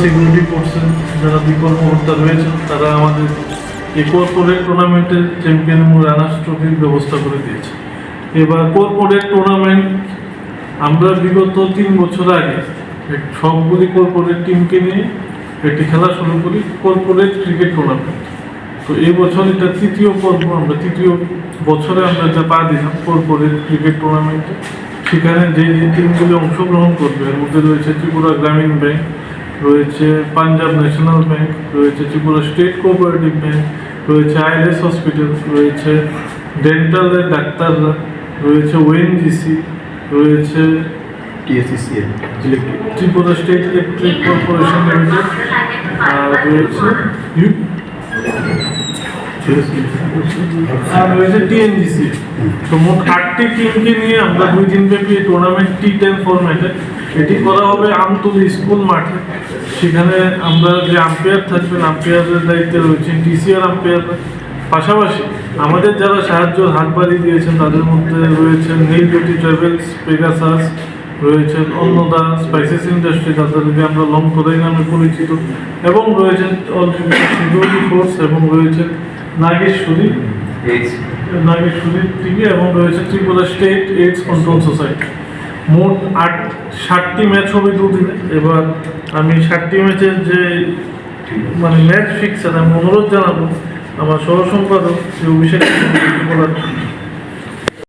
Security ফোর্সের যারা বিকল্প ভোক্তা রয়েছেন তারা আমাদের এই কর্পোরেট টুর্নামেন্টের চ্যাম্পিয়ন এবং রানার্স ট্রফির ব্যবস্থা করে দিয়েছে। এবার কর্পোরেট টুর্নামেন্ট আমরা বিগত তিন বছর আগে সবগুলি কর্পোরেট টিমকে নিয়ে একটি খেলা শুরু করি কর্পোরেট ক্রিকেট টুর্নামেন্ট তো এই বছর এটা তৃতীয় পর্ব, আমরা তৃতীয় বছরে আমরা যা পা দিলাম কর্পোরেট ক্রিকেট টুর্নামেন্টে সেখানে যে টিমগুলি অংশগ্রহণ করবে, এর মধ্যে রয়েছে ত্রিপুরা গ্রামীণ ব্যাংক রয়েছে পাঞ্জাব ন্যাশনাল ব্যাংক রয়েছে ত্রিপুরা স্টেট কোঅপারেটিভ ব্যাংক রয়েছে আইএলএস হসপিটাল রয়েছে ডেন্টালের ডাক্তাররা রয়েছে ওএনজিসি রয়েছে electric Tripura state electric corporation limited রয়েছে আর রয়েছে টিএনজিসি। তো মোট আটটি টিমকে নিয়ে আমরা দুই দিন ব্যাপী টুর্নামেন্ট টি টেন ফরম্যাটে এটি করা হবে আমতুল স্কুল মাঠে। সেখানে আমরা যে আম্পায়ার থাকবেন আম্পায়ারের দায়িত্বে রয়েছেন টিসিআর আম্পায়ার পাশাপাশি আমাদের যারা সাহায্য হাত বাড়িয়ে দিয়েছেন তাদের মধ্যে রয়েছেন নীল বিউটি ট্রাভেলস পেগাসাস রয়েছেন অন্নদা স্পাইসেস ইন্ডাস্ট্রি তাদেরকে আমরা লং কোদাই নামে পরিচিত। এবং রয়েছেন সিকিউরিটি ফোর্স এবং রয়েছেন নাগেশ্বরী নাগেশ্বরী টিভি এবং রয়েছে Tripura state AIDS control society মোট আট ষাটটি ম্যাচ হবে দুদিনে এবার আমি ষাটটি ম্যাচের যে মানে ম্যাচ ফিক্সার আমি অনুরোধ জানাব আমার সহ সম্পাদক শ্রী অভিষেক